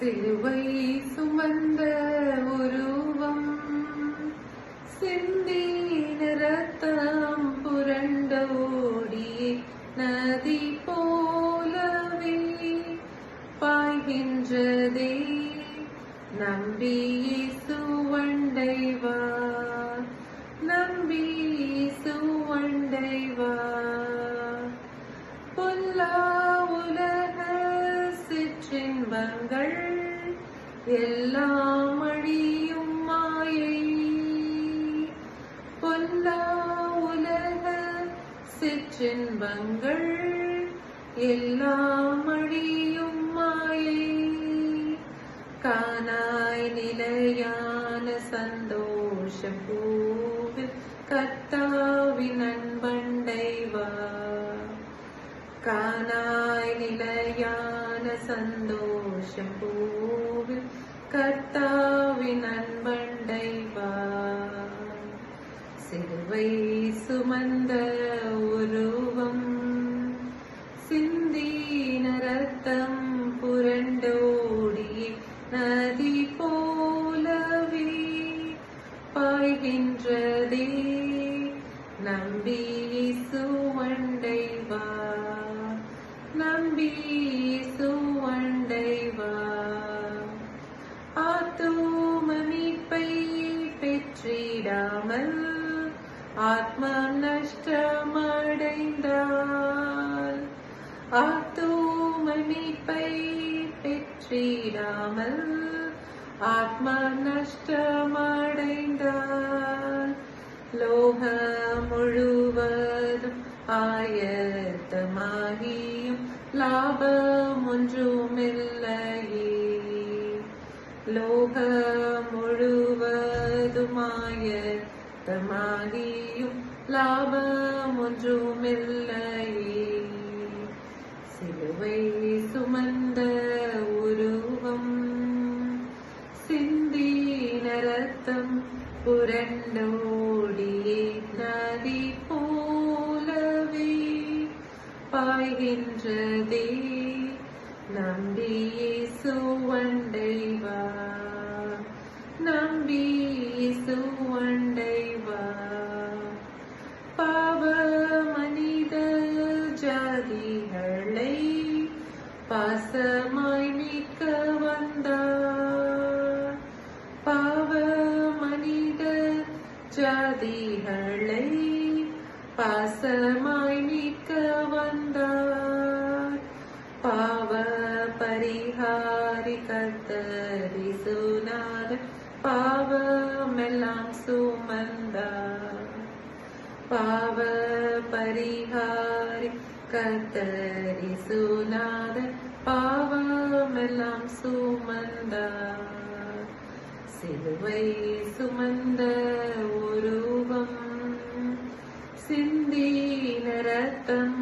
சிலுவை சுமந்த உருவம் சிந்தி நிறத்தம் புரண்ட புரண்டோடியே நதி போலவே பாய்கின்றதே. நம்பி சுவண்டைவா நம்பி சிற்றின்பங்கள் எல்லாம் அழியும் மாயை கானாய் நிலையான சந்தோஷம் பூவில் கத்தாவின் அன்பண்டைவா கானாய் நிலையான சந்தோஷம் பூவில் கர்த்தாவின் அன்பண்டைவா சிலுவை சுமந்த உருவம் பாய்கின்றதே நம்பி சுவண்டைவா நம்பி சுவண்டைவா ஆத்தும மீட்பை பெற்றிடாமல் ஆத்ம நஷ்டமடைந்தால். ஆத்தும பெற்றிடாமல் ஆத்ம நஷ்டமடைந்தால் லோக முழுவதும் ஆயத்தமாகியும் லாபம் ஒன்றுமில்லையே லோக முழுவதும் ஆயத்தமாகியும் லாபம் ஒன்றுமில்லையே சிலுவை சுமந்த பாய்கின்றதே நம்பி சுவண்டைவா நம்பி சுவண்டைவா பாவ மனித ஜாதிகளை பாசமாய் நீக்க வந்தார். பாவ மனித ஜாதிகளை பாசமாய் பரிகாரி கத்தரி சுனார் பாவமெல்லாம் சுமந்தார் பாவ பரிஹாரி கத்தரி சுனார் பாவமெல்லாம் சுமந்தார் சிலுவை சுமந்த உருவம் சிந்தின ரத்தம்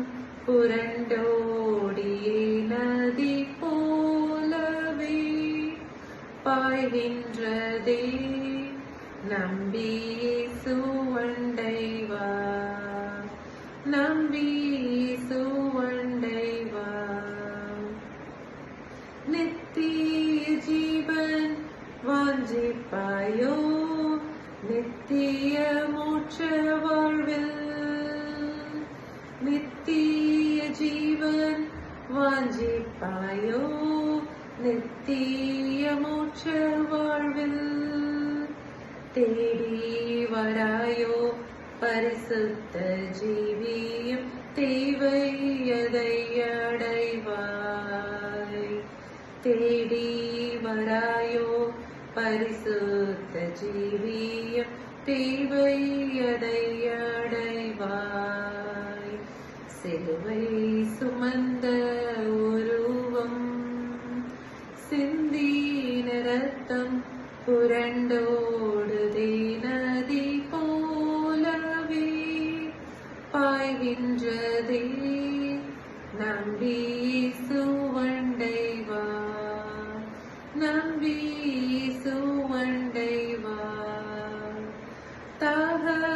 புரண்டோ பாய்கின்றதே நம்பி சுவண்டைவா நம்பி சுவண்டைவா நித்திய ஜீவன் வாஞ்சிப்பாயோ நித்திய மூச்ச வாழ்வில். நித்திய ஜீவன் வாஞ்சிப்பாயோ நித்திய மோட்ச வாழ்வில் தேடி வராயோ பரிசுத்த ஜீவியம் தேவையதை அடைவாய் தேடி வராயோ பரிசுத்த ஜீவியம் தேவையதை அடைவாய் சிலுவை சுமந்த பாய்கின்றதே நம்பி சுவண்டைவா? நம்பி சுவண்டைவா? தாகமடைந்தோர்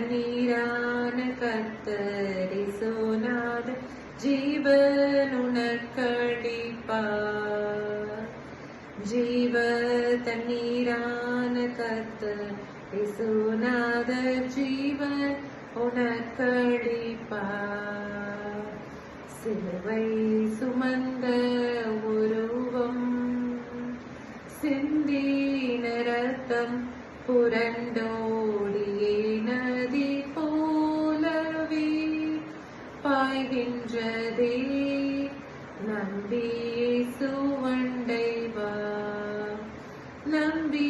தண்ணீரான கத்தரி சோனாத ஜீவனுணக்கடிப்பார் ஜீவ தண்ணீரான கத்தரி சோனாத ஜீவன் உணக்கடிப்பார் சிலுவை சுமந்த உருவம் சிந்தின ரத்தம் புரண்டோடி நம்பி நம்பி சுவண்டைவா நம்பி